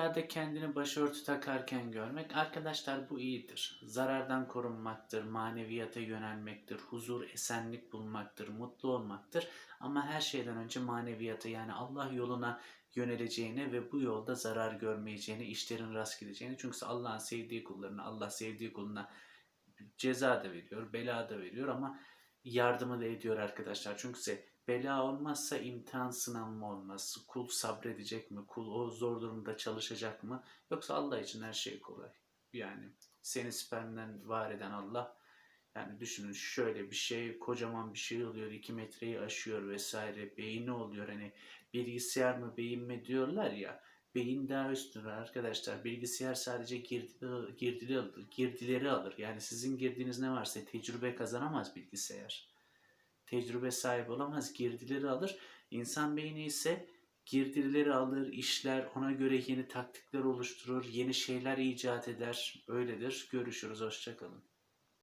Rüyada kendini başörtü takarken görmek arkadaşlar bu iyidir. Zarardan korunmaktır, maneviyata yönelmektir, huzur, esenlik bulmaktır, mutlu olmaktır. Ama her şeyden önce maneviyata yani Allah yoluna yöneleceğine ve bu yolda zarar görmeyeceğine, işlerin rast gideceğine. Çünkü Allah'ın sevdiği kullarına, Allah sevdiği kuluna ceza da veriyor, bela da veriyor ama yardımı da ediyor arkadaşlar. Çünkü bela olmazsa imtihan sınavı olmaz. Kul sabredecek mi? Kul o zor durumda çalışacak mı? Yoksa Allah için her şey kolay. Yani seni spermden var eden Allah yani düşünün şöyle bir şey kocaman bir şey oluyor 2 metreyi aşıyor vesaire beyni oluyor hani bilgisayar mı beyin mi diyorlar ya beyin daha üstün arkadaşlar bilgisayar sadece girdi, girdili alır, girdileri alır yani sizin girdiğiniz ne varsa tecrübe kazanamaz bilgisayar tecrübe sahibi olamaz girdileri alır İnsan beyni ise girdileri alır, işler, ona göre yeni taktikler oluşturur, yeni şeyler icat eder. Öyledir. Görüşürüz. Hoşçakalın.